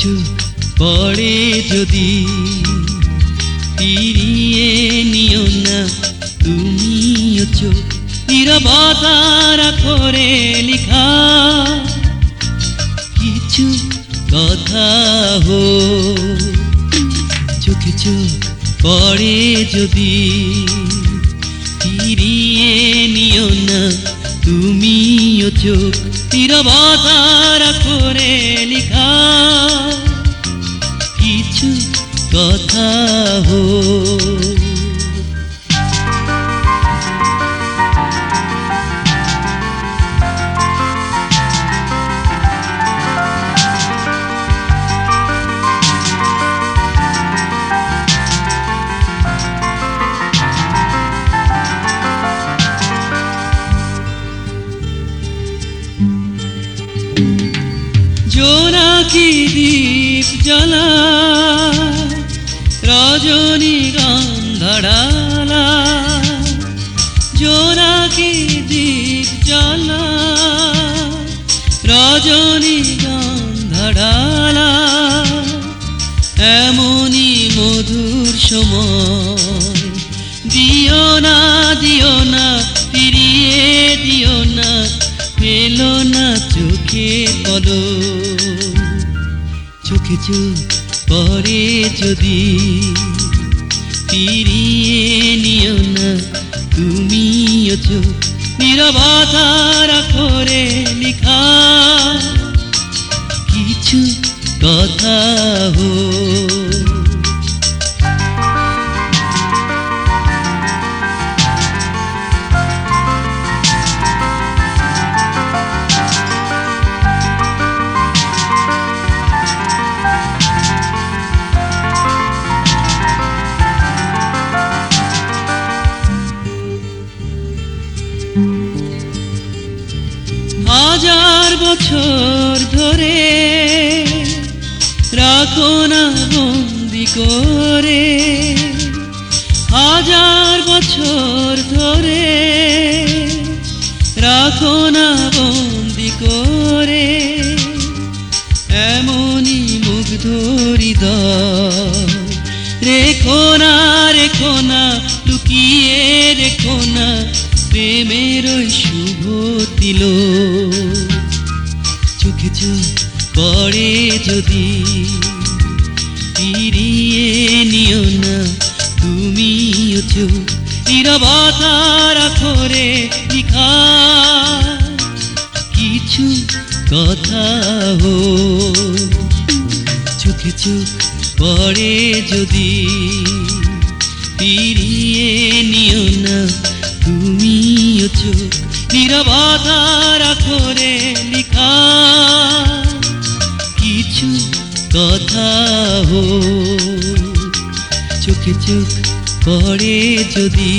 চোখ পড়ে যদি ফিরিয়ে নিও না, তুমিও চোখ নিরবতার করে লিখা। কিছু কথা হো চোখে চোখ পড়ে যদি ফিরিয়ে নিও না, তুমিও চোখ নিরবতার করে লিখা। কথা হো। জোনাকি দীপ জ্বালা রজনী গন্ধড়ালা জোনাকি দীপ জ্বালা রজনী গন্ধড়ালা এমনই মধুর সময়। দিও না দিও না, ফিরিয়ে দিও না, পেল না চোখে বলো চোখে চোখ পরে যদি ফিরিয়ে নিও না তুমিও চোখ নিরবতার বছর ধরে রাখো না বন্দি করে। হাজার বছর ধরে রাখো না বন্দি করে। এমনই মুগ্ধ হৃদয়। রেখো না রেখো না, লুকিয়ে রেখো না। প্রেমের শুভ দিল চোখ পড়ে যদি ফিরিয়ে নিও না তুমিও চোখ নিরবতার করে লিখা। কিছু কথা হো, চোখে চোখ পড়ে যদি ফিরিয়ে নিও না তুমিও চোখ নিরবতার করে লিখা। কিছু কথা হো। চোখে চোখ পড়ে যদি